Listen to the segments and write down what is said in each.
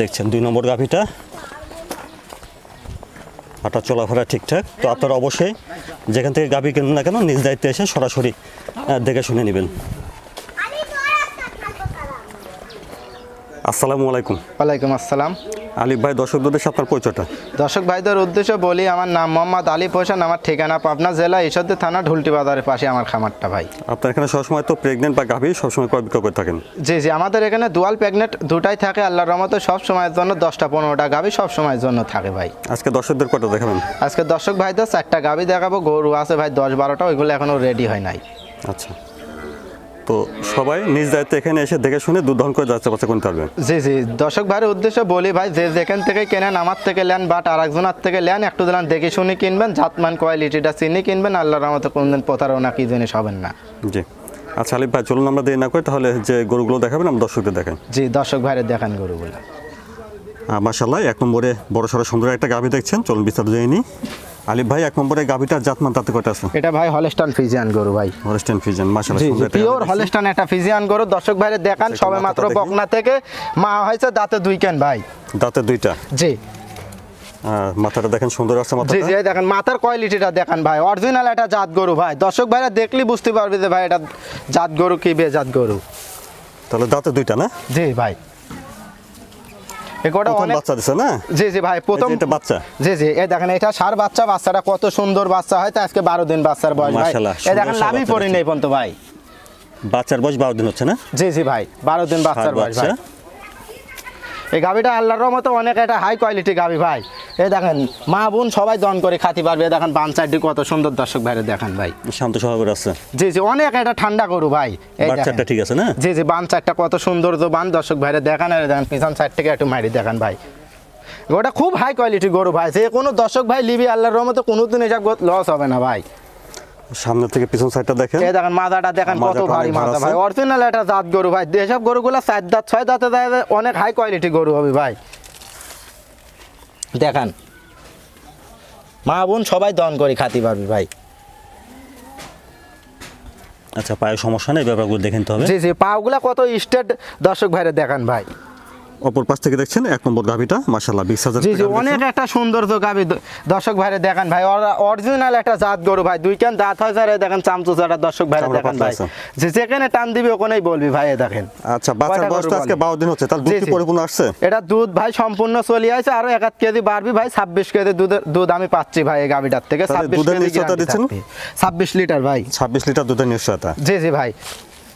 দেখছেন দুই নম্বর গাভিটা। হাঁটা চলাফেরা ঠিকঠাক। তো আপনারা অবশ্যই যেখান থেকে গাভি কেন না কেন নিজ দায়িত্বে এসে সরাসরি দেখে শুনে নেবেন। আসসালামু আলাইকুম। ওয়ালাইকুম আসসালাম। আলিফ ভাই দর্শকদের আপনার পরিচয়টা। দর্শক ভাইদের উদ্দেশ্যে বলি আমার নাম মোহাম্মদ আলিফ হোসেন আমার ঠিকানা পাবনা জেলা ঈশ্বরদী থানা ঢুলটি বাজারের পাশে আমার খামারটা ভাই। আপনার এখানে সবসময় তো প্রেগনেন্ট বা গাভী সবসময় ক্রয় বিক্রয় করে থাকেন? জি জি আমাদের এখানে দুয়াল প্রেগনেন্ট দুটাই থাকে আল্লাহর রহমতে সব সময়ের জন্য দশটা পনেরোটা গাভী সব সময়ের জন্য থাকে ভাই। আজকে দর্শকদের কটা দেখাবেন? আজকে দর্শক ভাইদের চারটা গাভী দেখাবো গরু আছে ভাই দশ বারোটা ওইগুলো এখনও রেডি হয় নাই। আচ্ছা। তো সবাই নিজ দায়িত্বে এখানে এসে দেখে শুনে দুধ দহন করে যাচ্ছে বাচ্চা কোনতে পারবে জি জি। দর্শক ভাইয়ের উদ্দেশ্যে বলি ভাই যে যেখান থেকে কেনেন আমার থেকে নেন বাট আর একজনের থেকে নেন একটু দিলাম দেখে শুনে কিনবেন জাতমান কোয়ালিটিটা চিনি কিনবেন আল্লাহর রহমতে কোনদিন প্রতারণা কি জিনিস হবেন না। জি। আচ্ছা আলিফ ভাই চলুন আমরা দেরি না করি তাহলে যে গরুগুলো দেখাবেন আমরা দর্শকদের দেখাই। জি দর্শক ভাইয়ের দেখান গরুগুলো। মাসাল্লাহ এক নম্বরে বড় সড়ো সুন্দর একটা গাভি দেখছেন চলুন বিস্তারিত জেনে নিই। আলিফ ভাই এক নম্বরে গাভিটার জাতমান তাতে কয়টা আছে? এটা ভাই হলস্টান ফিজিয়ান গরু ভাই। হরেস্টেন ফিজন মাসাল্লাহ জি সুন্দর পিওর। হলস্টান একটা ফিজিয়ান গরু। দর্শক ভাইরে দেখান সবে মাত্র বকনা থেকে। মা হয়েছে দাঁতে দুই কেন ভাই? দাঁতে দুইটা? জি। মাথাটা দেখেন সুন্দর আছে মাথাটা। জি এই দেখেন মাথার কোয়ালিটিটা দেখান ভাই? অরিজিনাল একটা জাত গরু ভাই। দর্শক ভাইরা দেখলি বুঝতে পারবে যে ভাই এটা জাত গরু কি বেজাত গরু। তাহলে দাঁতে দুইটা না? জি ভাই। অনেক বাচ্চা দিছে না? জি জি ভাই প্রথম এটা বাচ্চা। জি জি এই দেখেন এটা সার বাচ্চা বাচ্চাটা কত সুন্দর বাচ্চা হয় তা আজকে বারো দিন বাচ্চার বয়স ভাই। এই দেখেন লাভই বাচ্চা পড়ি নেই পর্যন্ত ভাই। বাচ্চার বয়স বারো দিন হচ্ছে না? জি জি ভাই বারো দিন বাচ্চার বয়স ভাই। এই গাভিটা আল্লাহর মতো অনেক একটা হাই কোয়ালিটি গাভি ভাই। এই দেখেন মা বোন সবাই দন করে খাতি পারবে। দেখেন বান সাইডটি কত সুন্দর দর্শক ভাইরে দেখেন ভাই। শান্ত স্বভাবের আছে। জি জি অনেক একটা ঠান্ডা গরু ভাই। এই বাচ্চাটা ঠিক আছে না? জি জি বান সাইডটা কত সুন্দর তো বান দর্শক ভাইরে দেখান আর দেখেন পিছন সাইড থেকে একটু মারি দেখেন ভাই। ওটা খুব হাই কোয়ালিটি গরু ভাই। যে কোনো দর্শক ভাই লিবি আল্লাহর রহমতে কোনোদিন এসব লস হবে না ভাই। সামনে থেকে পিছন সাইডটা দেখেন। এই দেখেন মাথাটা দেখেন কত ভারী আছে। ভাই। অরিজিনাল একটা জাত গরু ভাই। যেসব গরুগুলো চার দাঁত ছয় দাঁতে দেয় অনেক হাই কোয়ালিটি গরু হবে ভাই। দেখান। মা বোন সবাই দন করে খাতি পারবি ভাই। আচ্ছা পায়ের সমস্যা নেই ব্যাপারগুলো দেখে নিতে হবে। জি জি পাগুলা কত স্টেট দর্শক ভাইরে দেখান ভাই। অপর পাশ থেকে দেখছেন এক নম্বর গাভিটা মাসাল্লাহ বিশ হাজার জি জি অনেক একটা সুন্দর তো গাবি দর্শক ভাইরে দেখান ভাই অরিজিনাল একটা জাত গরু ভাই দুই কেন দাঁত হয় স্যার দেখেন চামচুচাটা দর্শক ভাইরে চামড়া দেখান ভাই। যে যেখানে টান দিবি ওখানেই বলবি ভাই দেখেন। আচ্ছা বাচ্চার গরু বয়সটা আজকে দিন হচ্ছে তাহলে দুধ। পরিপূর্ণ আসছে? এটা দুধ ভাই সম্পূর্ণ চলে আছে আরও এক আধ কেজি বাড়বি ভাই ছাব্বিশ কেজি দুধের দুধ আমি পাচ্ছি ভাই এই গাভিটার থেকে তাহলে ছাব্বিশ দুধের কেজি নিশ্চয়তা guarantee দিচ্ছেন? থাকবে। ছাব্বিশ লিটার ভাই। ছাব্বিশ লিটার দুধের নিশ্চয়তা। জি জি ভাই।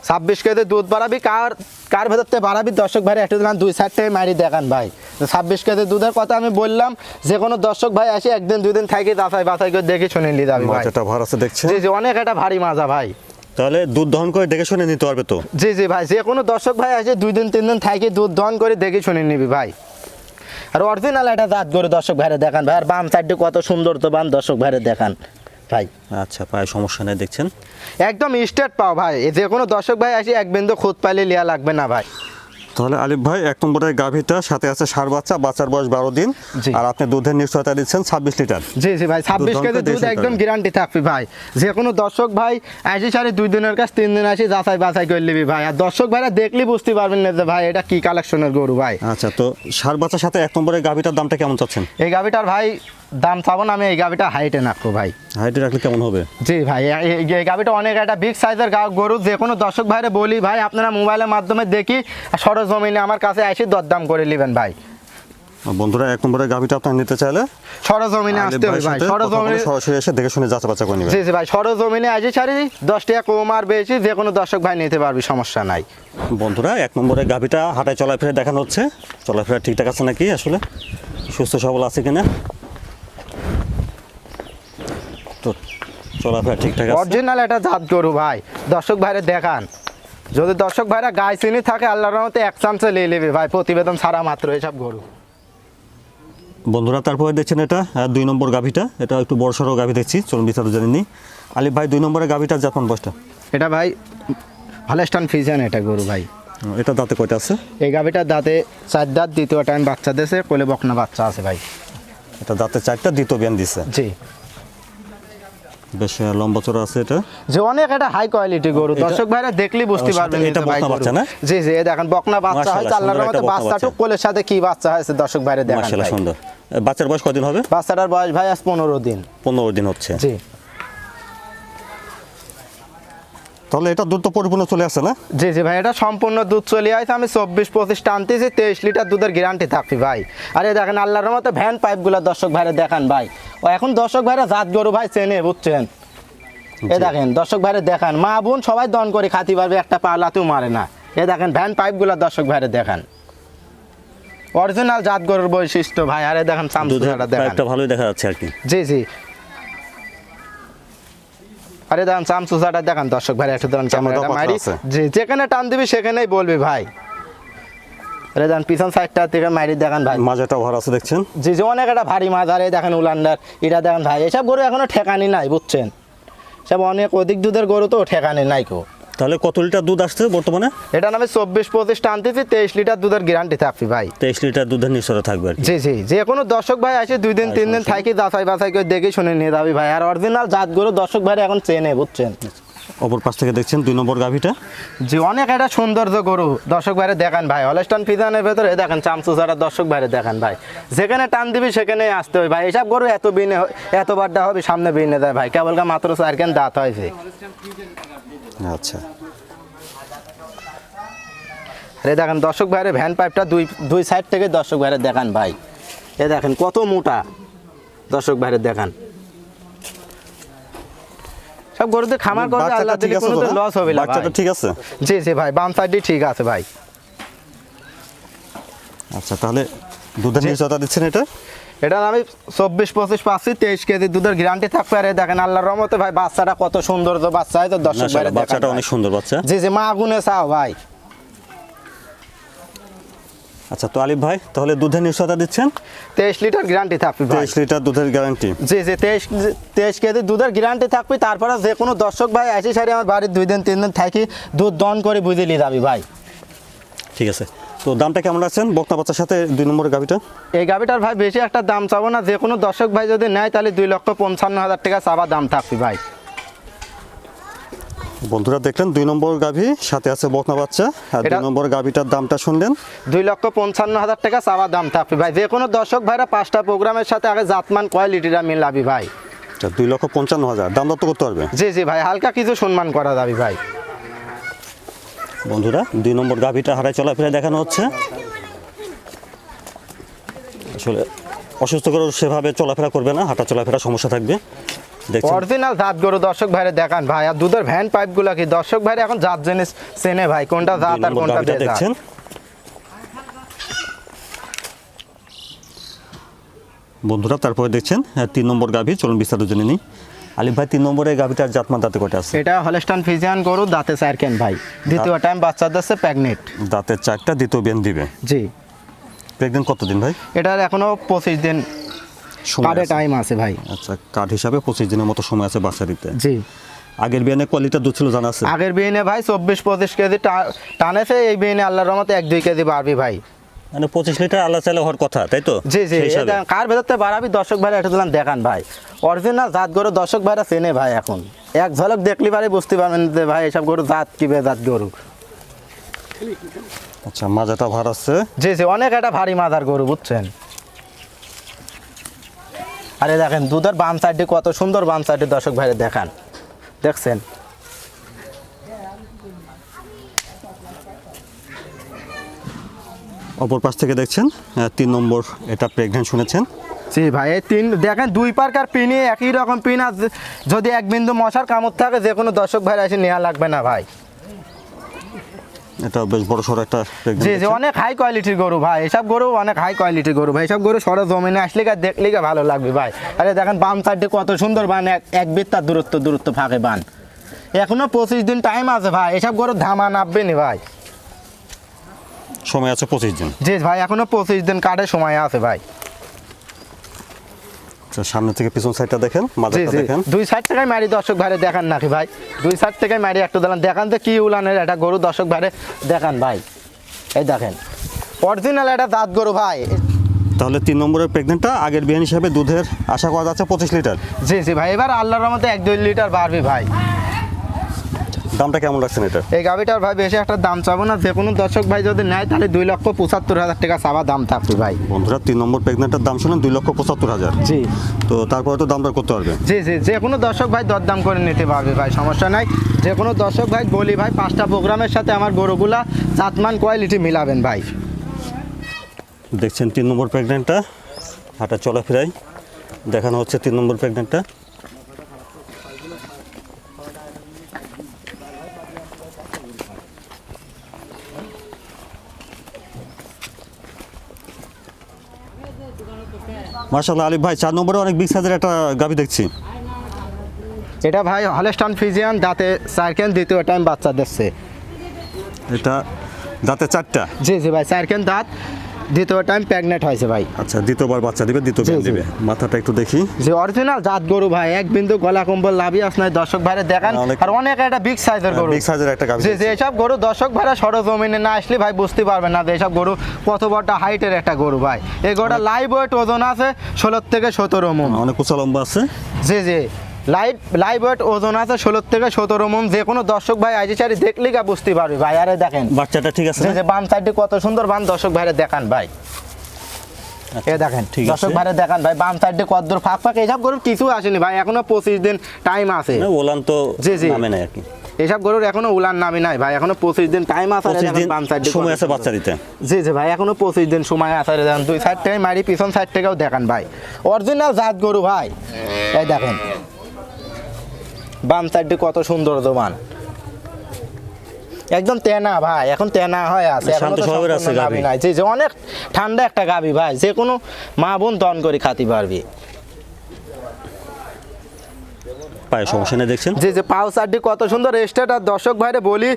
ছাব্বিশ কেজি দুধ বাড়াবি কার কার ভেতর থেকে বাড়াবি? দর্শক ভাই একটু দিলাম দুই সাইড থেকে মারি দেখান ভাই। ছাব্বিশ কেজি দুধের কথা আমি বললাম যে কোনো দর্শক ভাই আসে একদিন দুই দিন থাকি বাছাই বাছাই করে দেখে শুনে নিয়ে যাবি ভাই। মাথাটা ভার আছে দেখছেন? জি জি অনেক একটা ভারী মাজা ভাই। তাহলে দুধ দহন করে দেখে শুনে নিতে পারবে তো? জি জি ভাই যে কোনো দর্শক ভাই আসে দুই দিন তিন দিন থাকি দুধ দহন করে দেখে শুনে নিবি ভাই। আর অরিজিনাল একটা জাত করে দর্শক ভাইরে দেখান ভাই আর বাম সাইডে কত সুন্দর তো বাম দর্শক ভাইরে দেখান। ভাই আচ্ছা পায়ের সমস্যা নেই দেখছেন? একদম স্টেট পাও ভাই। যে কোনো দর্শক ভাই আসি এক বিন্দু খুদ পাইলে লিয়া লাগবে না ভাই। তাহলে আলিফ ভাই এক নম্বরের গাভিটা সাথে আছে সার বাচ্চা বাচ্চার বয়স বারো দিন। আর আপনি দুধের নিশ্চয়তা দিচ্ছেন ছাব্বিশ লিটার। জি জি ভাই ছাব্বিশ কেজি দুধ একদম গ্যারান্টি থাকবি ভাই। যে কোনো দর্শক ভাই আসি সারি দুই দিনের কাছ তিন দিন আসি যাচাই বাছাই করে নিবি ভাই। আর দর্শক ভাইরা দেখলি বুঝতে পারবেন না যে ভাই এটা কি কালেকশনের গরু ভাই। আচ্ছা তো সার বাচ্চার সাথে এক নম্বরের গাভিটার দামটা কেমন চাচ্ছেন? এই গাভিটার ভাই দাম চাবো না আমি এই গাভিটা হাইটে রাখব ভাই। হাইটে রাখলে কেমন হবে? জি ভাই এই গাভিটা অনেক একটা বিগ সাইজের গরু যে কোনো দর্শক ভাইরে বলি ভাই আপনারা মোবাইলের মাধ্যমে দেখি সরজমিনে আমার কাছে এসে দরদাম করে নেবেন ভাই। বন্ধুরা এক নম্বরের গাভিটা আপনার নিতে চাইলে সরজমিনে আসতে হবে ভাই সরজমিনে সরাসরি এসে দেখে শুনে যাচা বাচ্চা করে নেবেন। জি জি ভাই সরজমিনে আসি সারি দশ টাকা কম আর বেশি যে কোনো দর্শক ভাই নিতে পারবি সমস্যা নাই। বন্ধুরা এক নম্বরের গাভিটা হাঁটায় চলাফেরা দেখানো হচ্ছে। চলাফেরা ঠিকঠাক আছে নাকি আসলে? সুস্থ সবল আছে কিনা? চলাফেরা ঠিকঠাক অরিজিনাল একটা জাত গরু ভাই। দর্শক ভাইরে দেখান। যদি দর্শক ভাইরা গায়ে চিনি থাকে আল্লাহর রহমতে এক চান্সে নিয়ে নেবে ভাই প্রতিবেদন ছাড়া মাত্র এসব গরু। বন্ধুরা তারপরে দেখছেন এটা দুই নম্বর গাভিটা। এটা একটু বড় সড়ো গাভি দেখছি চলুন বিস্তারিত জানি নি। আলিফ ভাই দুই নম্বরের গাভিটার জাপান বয়সটা? এটা ভাই হলেস্টান ফিজিয়ান এটা গরু ভাই। এটা দাঁতে কয়টা আছে? এই গাভিটার দাঁতে চার দাঁত দ্বিতীয় টাইম বাচ্চা দিয়েছে কোলে বকনা বাচ্চা আছে ভাই। এটা দাঁতে চারটা দ্বিতীয় বিয়ান দিছে। জি। বেশ লম্বা চড়া আছে এটা? যে অনেক একটা হাই কোয়ালিটি গরু। দর্শক ভাইরা দেখলে বুঝতে পারবেন এটা এটা বকনা বাচ্চা না? জি জি দেখেন বকনা বাচ্চা মাশাআল্লাহ, হয়তো আল্লাহর রহমতে বাচ্চাটুক কোলের সাথে কি বাচ্চা হয়েছে দর্শক ভাইরা দেখেন মার্শাল্লাহ ভাই। সুন্দর। বাচ্চার বয়স কদিন হবে? বাচ্চাটার বয়স ভাই আজ পনেরো দিন। পনেরো দিন হচ্ছে। জি। তাহলে এটা দুধ তো পরিপূর্ণ চলে আসে না? জি জি ভাই এটা সম্পূর্ণ দুধ চলে আসে আমি চব্বিশ পঁচিশ টানতেছি তেইশ লিটার দুধের গ্যারান্টি থাকবি ভাই। আরে দেখেন আল্লাহর মতো ভ্যান পাইপগুলো দর্শক ভাইরা দেখান ভাই। ও এখন দর্শক ভাইরা জাত গরু ভাই চেনে বুঝছেন? এ দেখেন দর্শক ভাইরা দেখান। মা বোন সবাই দন করে খাতি পারবে একটা পালাতেও মারে না। এ দেখেন ভ্যান পাইপ পাইপগুলো দর্শক ভাইরা দেখান। অরিজিনাল জাত গরুর বৈশিষ্ট্য ভাই আরে দেখেন দেখান। পাইপটা ভালোই দেখা যাচ্ছে আর কি। জি জি। আরে দেখেন চামচুসাটা দেখান দর্শক ভাই একটু ক্যামেরাটা মারি। জি যেখানে টান দিবি সেখানেই বলবি ভাই। আরে দেন পিছন সাইডটা থেকে মারি দেখান ভাই। মাঝেটা ভর আছে দেখছেন? জি জি অনেক একটা ভারী মাছ আর এই দেখেন উলান্ডার এটা দেখেন ভাই। এসব গরু এখনও ঠেকানি নাই বুঝছেন? সব অনেক অধিক দুধের গরু তো ঠেকানি নাই কো তাহলে কত লিটার দুধ আসছে বর্তমানে? এটা নামে চব্বিশ পঁচিশ টানতেছি তেইশ লিটার দুধের গ্যারান্টি থাকবি ভাই। তেইশ লিটার দুধের নিশ্চয় থাকবে জি জি যে কোনো দর্শক ভাই আসে দুই দিন তিন দিন থাকি যাচাই বাছাই করে দেখে শুনে নিয়ে যাবি ভাই। আর অরিজিনাল জাতগুলো দর্শক ভাই এখন চেনে বুঝছেন? অপর পাশ থেকে দেখছেন দুই নম্বর গাভিটা। জি অনেক একটা সৌন্দর্য গরু। দর্শক ভাইরে দেখান ভাই। হলস্টান ফিজানের ভেতরে দেখেন চামচু ছাড়া দর্শক ভাইরে দেখান ভাই। যেখানে টান দিবি সেখানে আসতে হবে ভাই। এসব গরু এত বিনে হয়- এত বারটা হবে সামনে বিনে দেয় ভাই। কেবল মাত্র চার কেন দাঁত হয়েছে আচ্ছা। আরে দেখেন দর্শক ভাইরে ভ্যান পাইপটা দুই দুই সাইড থেকে দর্শক ভাইরে দেখান ভাই। এ দেখেন কত মোটা। দর্শক ভাইরে দেখান। সব গরুদের খামার করবে আল্লাহ দিলে কোনো তো? লস হবে না বাচ্চাটা ঠিক আছে? জি জি ভাই বাম সাইডে ঠিক আছে ভাই। আচ্ছা তাহলে দুধের নিশ্চয়তা দিচ্ছেন এটা? এটা আমি চব্বিশ পঁচিশ পাচ্ছি তেইশ কেজি দুধের গ্যারান্টি থাকবে। আর দেখেন আল্লাহর রহমতে ভাই বাচ্চাটা কত সুন্দর তো বাচ্চা হয় তো দর্শক বাচ্চাটা অনেক সুন্দর বাচ্চা। জি জি মা গুনে চাও ভাই। আচ্ছা তো আলিফ ভাই তাহলে দুধের নিশ্চয়তা দিচ্ছেন? তেইশ লিটার গ্যারান্টি থাকবে তেইশ লিটার দুধের গ্যারান্টি জি জি তেইশ তেইশ কেজি দুধের গ্যারান্টি থাকবে তারপরে যে কোনো দর্শক ভাই আসি সারি আমার বাড়ির দুই দিন তিন দিন থাকি দুধ দন করে বুঝে নিয়ে যাবি ভাই। ঠিক আছে। তো দামটা কেমন আছেন? বক্তা বাচ্চার সাথে দুই নম্বর গাভিটা এই গাভিটার ভাই বেশি একটা দাম চাবো না যে কোনো দর্শক ভাই যদি নেয় তাহলে দুই লক্ষ পঞ্চান্ন হাজার টাকা চাবা দাম থাকবে ভাই। বন্ধুরা দেখলেন দুই নম্বর গাভি সাথে আছে বকনা বাচ্চা। আর দুই নম্বর গাভিটার দামটা শুনলেন। দুই লক্ষ পঞ্চান্ন হাজার টাকা চাওয়া দাম থাকবে ভাই। যে কোনো দর্শক ভাইরা পাঁচটা প্রোগ্রামের সাথে আগে জাতমান কোয়ালিটিটা মিলাবি ভাই। আচ্ছা, দুই লক্ষ পঞ্চান্ন হাজার। দাম দত্ত করতে পারবে? জি জি ভাই হালকা কিছু সম্মান করা যাবে ভাই। বন্ধুরা দুই নম্বর গাভিটা হারায় চলাফেরা দেখানো হচ্ছে। আসলে অসুস্থ করে সেভাবে চলাফেরা করবে না হাঁটা চলাফেরা সমস্যা থাকবে। অরিজিনাল জাত গরু দর্শক ভাইরে দেখান ভাই। আর দুধের ভ্যান পাইপগুলো কি? দর্শক ভাইরে এখন জাত জিনিস চেনে ভাই কোনটা জাত আর কোনটা দেখছেন? বন্ধুরা তারপরে দেখছেন তিন নম্বর গাভি চলুন বিস্তারিত জেনে নিই। আলিফ ভাই তিন নম্বরের নম্বরে গাভিটার জাতমান দাঁতে কটা আছে? এটা হলস্টান ফিজিয়ান গরু দাঁতে চার কেন ভাই। দ্বিতীয় টাইম বাচ্চা দিচ্ছে প্যাগনেট দাঁতের চারটা দ্বিতীয় বেন দিবে। জি। প্রেগনেন্ট কতদিন ভাই? এটার এখনও পঁচিশ দিন কার্ডে টাইম আছে। ভাই। আচ্ছা কার্ড হিসাবে পঁচিশ দিনের মতো সময় আছে বাচ্চা দিতে। জি। আগের বিয়ানে কোয়ালিটির দুধ ছিল জানা আছে? আগের বিয়ে ভাই চব্বিশ পঁচিশ কেজি টানেছে এই বিয়ে আল্লাহর রহমতে এক দুই কেজি বাড়বি ভাই। মানে পঁচিশ লিটার আল্লাহ চাইলে হওয়ার কথা তাই তো? জি জি। এটা কার ভেতরতে বাড়াবি? দর্শক ভাইরা একটু দিলাম দেখান ভাই। অরিজিনাল জাত গরু দর্শক ভাইরা চেনে ভাই এখন। এক ঝলক দেখলি পারে বুঝতে পারবেন যে ভাই এসব গরু জাত কি জাত গরু। আচ্ছা মাজাটা ভার আছে। জি জি অনেক একটা ভারী মাদার গরু বুঝছেন? আরে দেখেন দুধের বাম সাইডে কত সুন্দর বাম সাইডে দর্শক ভাইরা দেখান। দেখছেন? অপর পাশ থেকে দেখছেন তিন নম্বর এটা প্রেগনেন্ট শুনেছেন। জি ভাই এই তিন দেখেন দুই পার্কার পিনি একই রকম পিন আর যদি এক বিন্দু মশার কামড় থাকে যে কোনো দর্শক ভাইরা এসে নেওয়া লাগবে না ভাই। এটা বেশ বড় সড়ো একটা জি জি অনেক হাই কোয়ালিটির গরু ভাই। এসব গরু অনেক হাই কোয়ালিটির গরু ভাই। এসব গরু সরে জমিনে আসলে গা দেখলে গা ভালো লাগবে ভাই। আরে দেখেন বাম সাইডে কত সুন্দর বান। এক এক বিত্তার দূরত্ব দূরত্ব ফাঁকে বান। এখনও পঁচিশ দিন টাইম আছে ভাই। এসব গরু ধামা নামবে নি ভাই। সময় আছে পঁচিশ দিন। জি ভাই এখনও পঁচিশ দিন কাটে সময় আছে ভাই। আচ্ছা, সামনে থেকে পিছন সাইডটা দেখেন মাঝেটা দেখেন। দুই সাইড থেকে মারি দর্শক ভাইরে দেখান নাকি ভাই? দুই সাইড থেকে মারি একটু দিলাম দেখান তো কি উলানের একটা গরু দর্শক ভাইরে দেখান ভাই। এই দেখেন। অরিজিনাল একটা দাঁত গরু ভাই। তাহলে তিন নম্বরের প্রেগনেন্টটা আগের বিয়ান হিসাবে দুধের আশা করা যাচ্ছে পঁচিশ লিটার। জি জি ভাই এবার আল্লাহর রহমতে এক দুই লিটার বাড়বে ভাই। দামটা কেমন লাগছে এটা? এই গাভিটার ভাই বেশি একটা দাম চাবো না। যে কোনো দর্শক ভাই যদি নেয় তাহলে দুই লক্ষ পঁচাত্তর হাজার টাকা চাওয়া দাম থাকবে ভাই। বন্ধুরা তিন নম্বর প্রেগনেন্টের দাম শুনেন দুই লক্ষ পঁচাত্তর হাজার। জি। তো তারপরে তো দামটা করতে পারবে। জি জি যে কোনো দর্শক ভাই দরদাম করে নিতে পারবে ভাই সমস্যা নাই। যে কোনো দর্শক ভাই বলি ভাই পাঁচটা প্রোগ্রামের সাথে আমার গরুগুলা জাতমান কোয়ালিটি মিলাবেন ভাই। দেখছেন তিন নম্বর প্রেগনেন্টটা হাঁটা চলাফেরাই দেখানো হচ্ছে তিন নম্বর প্রেগনেন্টটা। মার্শাল্লাহ আলিফ ভাই চার নম্বরে অনেক বিগ সাইজের একটা গাভি দেখছি। এটা ভাই হলেস্টান ফিজিয়ান দাঁতে সাইকেল দ্বিতীয় টাইম বাচ্চা দিচ্ছে। এটা দাঁতে চারটা? জি জি ভাই সাইকেল দাঁত। দ্বিতীয় টাইম প্রেগনেন্ট হয়েছে ভাই। আচ্ছা দ্বিতীয়বার বাচ্চা দিবে দ্বিতীয় জি, দিবে। মাথাটা একটু দেখি। যে অরিজিনাল জাত গরু ভাই এক বিন্দু গলা কম্বল লাভি আসনায় দর্শক ভাইরে দেখান। আর অনেক একটা বিগ সাইজের গরু। বিগ সাইজের একটা গাভি যে এসব গরু দর্শক ভাইরা সরজমিনে না আসলে ভাই বুঝতে পারবেন না যে এসব গরু কত বড়টা হাইটের একটা গরু ভাই। এই গরুটা লাইভ ওয়েট ওজন আছে ষোলো থেকে সতেরো মন। অনেক উঁচা লম্বা আছে। জি জি। লাইভ লাইভ ওয়েট ওজন আছে ষোলো থেকে সতেরো মন যে কোনো দর্শক ভাই আইজি চারি দেখলেই গা বুঝতে পারবে ভাই আরে দেখেন। বাচ্চাটা ঠিক আছে যে বাম সাইডে কত সুন্দর বাম দর্শক ভাইরে দেখান ভাই। এ দেখেন ঠিক দর্শক। ভাইরে দেখান ভাই বাম সাইডে কত দূর ফাঁক ফাঁক এসব গরুর কিছু আসেনি ভাই এখনও পঁচিশ দিন টাইম আছে। ওলান তো জি, জি। নামে নাই আর কি। এসব গরুর এখনও উলান নামি নাই ভাই এখনও পঁচিশ দিন টাইম আছে বাম সাইডে সময় আছে বাচ্চা দিতে জি জি ভাই এখনও পঁচিশ দিন সময় আছে দেখেন দুই সাইড থেকে মারি পিছন সাইড থেকেও দেখান ভাই। অরিজিনাল জাত গরু ভাই। এই দেখেন বাম সাইডটি কত সুন্দর দোমান একদম তেনা ভাই এখন তেনা হয় আছে শান্ত স্বভাবের। গাভী। নাই। যে অনেক ঠান্ডা একটা গাবি ভাই যে কোনো মা বোন দন করে খাতে পারবি। পায়ে সমস্যা নেই দেখছেন? যে যে পাউসারটি কত সুন্দর স্টেট আর দর্শক ভাইরে বলি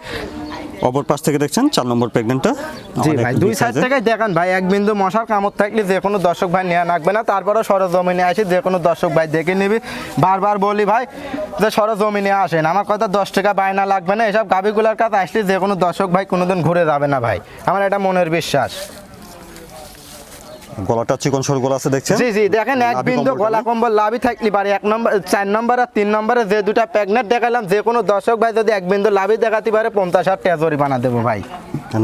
অপর পাশ থেকে দেখছেন চার নম্বর প্রেগনেন্টটা জি ভাই দুই সাইড থেকে দেখেন ভাই এক বিন্দু মশার কামড় থাকলে যে কোনো দর্শক ভাই নেওয়া লাগবে না তারপরে সরজমিনে আসে যে কোনো দর্শক ভাই দেখে নিবি। বারবার বলি ভাই যে সরজমিনে আসেন আমার কথা দশ টাকা বায়না লাগবে না এসব গাবিগুলোর কাছে আসলে যে কোনো দর্শক ভাই কোনোদিন ঘুরে যাবে না ভাই আমার এটা মনের বিশ্বাস। গলাটা চিকন সর গলা আছে দেখছেন? জি জি দেখেন এক বিন্দু গলা কম্বল লাভই থাকলি পারে। এক নম্বর চার নম্বর আর তিন নম্বরে যে দুটা প্রেগনেন্ট দেখালাম যে কোনো দর্শক ভাই যদি এক বিন্দু লাভই দেখাতে পারে পঞ্চাশ হাজার টাকা জরিমানা দেবো ভাই।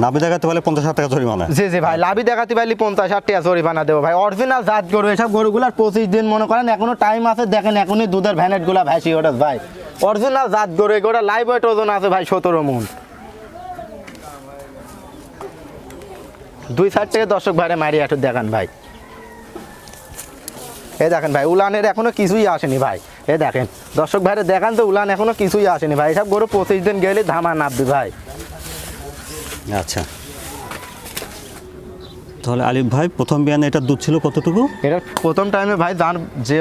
নাভি দেখাতে পারলে পঞ্চাশ হাজার টাকা জরিমানা। জি জি ভাই লাভি দেখাতে পারলি পঞ্চাশ ষাট টাকা জরিমানা দেবো ভাই। অরিজিনাল জাত গরু এসব গরুগুলার পঁচিশ দিন মনে করেন এখনও টাইম আছে দেখেন এখনই দুধের ভ্যানেটগুলা ভ্যাসি ওঠে ভাই। অরিজিনাল জাত গরু এগুলো লাইভ ওয়েট ওজন আছে ভাই সতেরো মন। দুই সাইড থেকে দর্শক ভাইরে মারি একটু দেখান ভাই। এ দেখেন ভাই উলানের এখনও কিছুই আসেনি ভাই। এ দেখেন দর্শক ভাইরে দেখান তো উলান এখনও কিছুই আসেনি ভাই। এসব গরু পঁচিশ দিন গেলে ধামা নাববে ভাই। আচ্ছা। তাহলে আলিফ ভাই প্রথম বিয়ানে এটার দুধ ছিল কতটুকু? এটা প্রথম টাইমে ভাই যার যে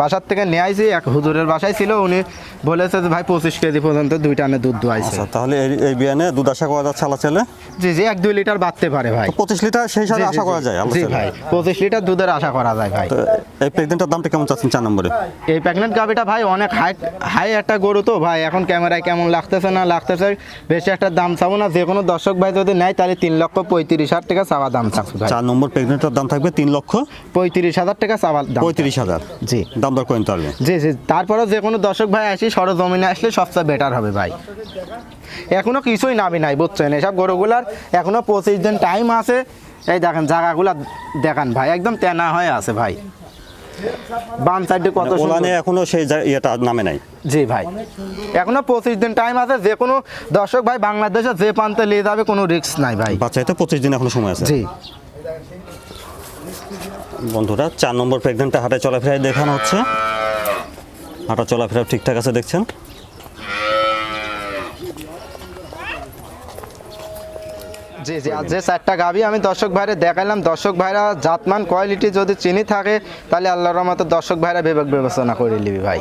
বাসার থেকে নিয়ে আইছি এক হুজুরের বাসায় ছিল উনি বলেছে যে ভাই পঁচিশ কেজি পর্যন্ত দুই টানে দুধ দোয়াইছে। আচ্ছা তাহলে এই এই বিয়ানে দুধ আশা করা যাচ্ছে আল্লাহ চাইলে জি জি এক দুই লিটার বাড়তে পারে ভাই। পঁচিশ লিটার সেই হিসাবে জি, জি, আশা করা জি। যায় আল্লাহ জি চাইলে ভাই পঁচিশ লিটার দুধের আশা করা যায় ভাই। তো এই প্রেগনেন্টের দামটা কেমন চাচ্ছেন চার নম্বরে? এই প্রেগনেন্ট গাভিটা ভাই অনেক হাই হাই একটা গরু তো ভাই। এখন ক্যামেরায় কেমন লাগতেছে না লাগতেছে বেশি একটা দাম চাবো না। যে কোনো দর্শক ভাই যদি নেয় তাহলে তিন লক্ষ পঁয়ত্রিশ হাজার টাকা চাওয়া দাম থাকবে ভাই। চার নম্বর প্রেগনেন্টের দাম থাকবে তিন লক্ষ পঁয়ত্রিশ হাজার টাকা চাওয়া দাম পঁয়ত্রিশ হাজার। জি। দাম দর করে নিতে পারবে? জি জি তারপরেও যে কোনো দর্শক ভাই আসি সরজমিনে আসলে সবচেয়ে বেটার হবে ভাই। এখনও কিছুই নাবি নাই বুঝছেন? এসব গরুগুলার এখনও পঁচিশ দিন টাইম আছে। এই দেখেন জায়গাগুলা দেখান ভাই একদম তেনা হয়ে আছে ভাই। বাম সাইডে কত। ওলানে এখনও সেই ইয়েটা নামে নাই। জি ভাই এখনও পঁচিশ দিন টাইম আছে যে কোনো দর্শক ভাই বাংলাদেশে যে প্রান্তে নিয়ে যাবে কোনো রিস্ক নাই ভাই। বাচ্চাইতে পঁচিশ দিন এখনও সময় আছে। জি। বন্ধুরা চার নম্বর প্রেগনেন্টটা হাঁটা চলাফেরায় দেখানো হচ্ছে। হাঁটা চলাফেরা ঠিকঠাক আছে দেখছেন? জি জি আর যে চারটা গাভি আমি দর্শক ভাইরে দেখাইলাম দর্শক ভাইরা জাতমান কোয়ালিটি যদি চিনি থাকে তাহলে আল্লাহর রহমতে দর্শক ভাইরা বিবেক বিবেচনা করে নিবি ভাই।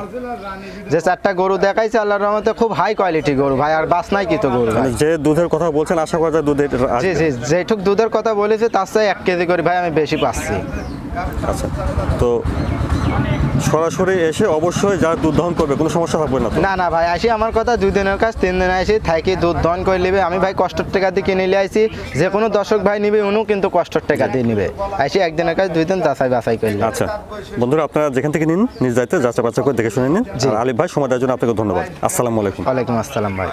যে চারটা গরু দেখাইছে আল্লাহর রহমতে খুব হাই কোয়ালিটি গরু ভাই আর বাস নাই কিন্তু গরু ভাই। যে দুধের কথা বলছেন আশা করা যায় দুধের জি জি যেটুক দুধের কথা বলেছে তার চেয়ে এক কেজি করে ভাই আমি বেশি পাচ্ছি। আচ্ছা। তো সরাসরি এসে অবশ্যই যারা দুধ দহন করবে কোনো সমস্যা হবে না না না ভাই আসি আমার কথা দুই দিনের কাজ তিন দিন আসি থাকি দুধ দহন করে নিবে। আমি ভাই কষ্টের টাকা দিয়ে কিনে নিয়ে আইছি যে কোনো দর্শক ভাই নিবে উনিও কিন্তু কষ্টের টাকা দিয়ে নিবে। আসি একদিনের কাজ দুই দিন যাচাই বাছাই করলে আচ্ছা। বন্ধুরা আপনারা যেখান থেকে নিন নিজ দায়িত্বে যাচা বাচ্চা করে দেখে শুনে নিন। আর আলিফ ভাই সময় দেওয়ার জন্য আপনাকে ধন্যবাদ। আসসালামু আলাইকুম। ওয়ালাইকুম আসসালাম ভাই।